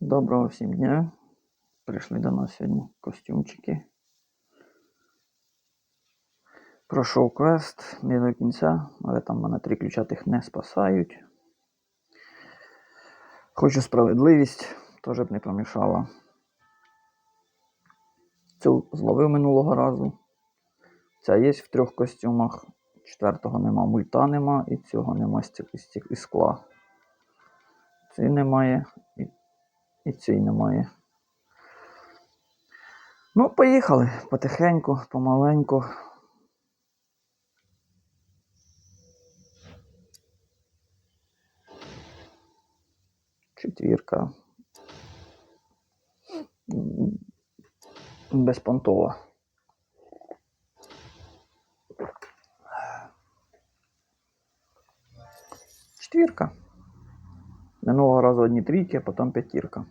Доброго всім дня. Прийшли до нас сьогодні костюмчики. Пройшов квест не до кінця, але там мене три ключа тих не спасають. Хочу справедливість, теж б не помішала. Цю зловив минулого разу. Ця є в трьох костюмах. Четвертого нема, мульта нема і цього нема із скла. Цей немає і немає. Ну, поїхали потихеньку, помаленьку. Четвірка. Безпонтова. Четвірка. Минулого разу одні трійки, а потім п'ятірка.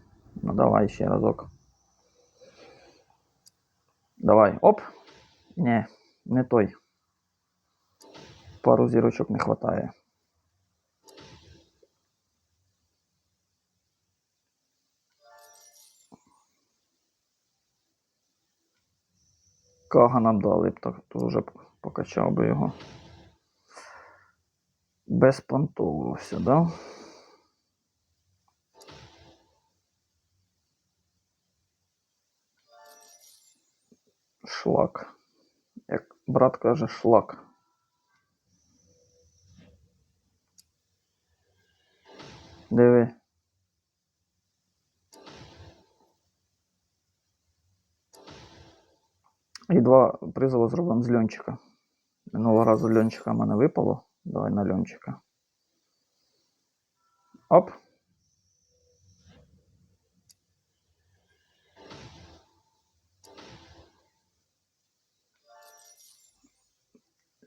Ну давай ще разок. Давай. Оп. Ні, не той. Пару зірочок не вистачає. Кага нам дали б так, то вже покачав би його. Безпонтовувався, да? Шлак. Як брат каже, шлак. Диви. І два призови зробимо з льончика. Минулого разу льончика в мене випало. Давай на льончика. Оп.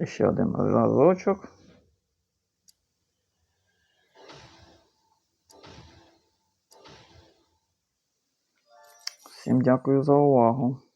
Ще один разочок. Всім дякую за увагу.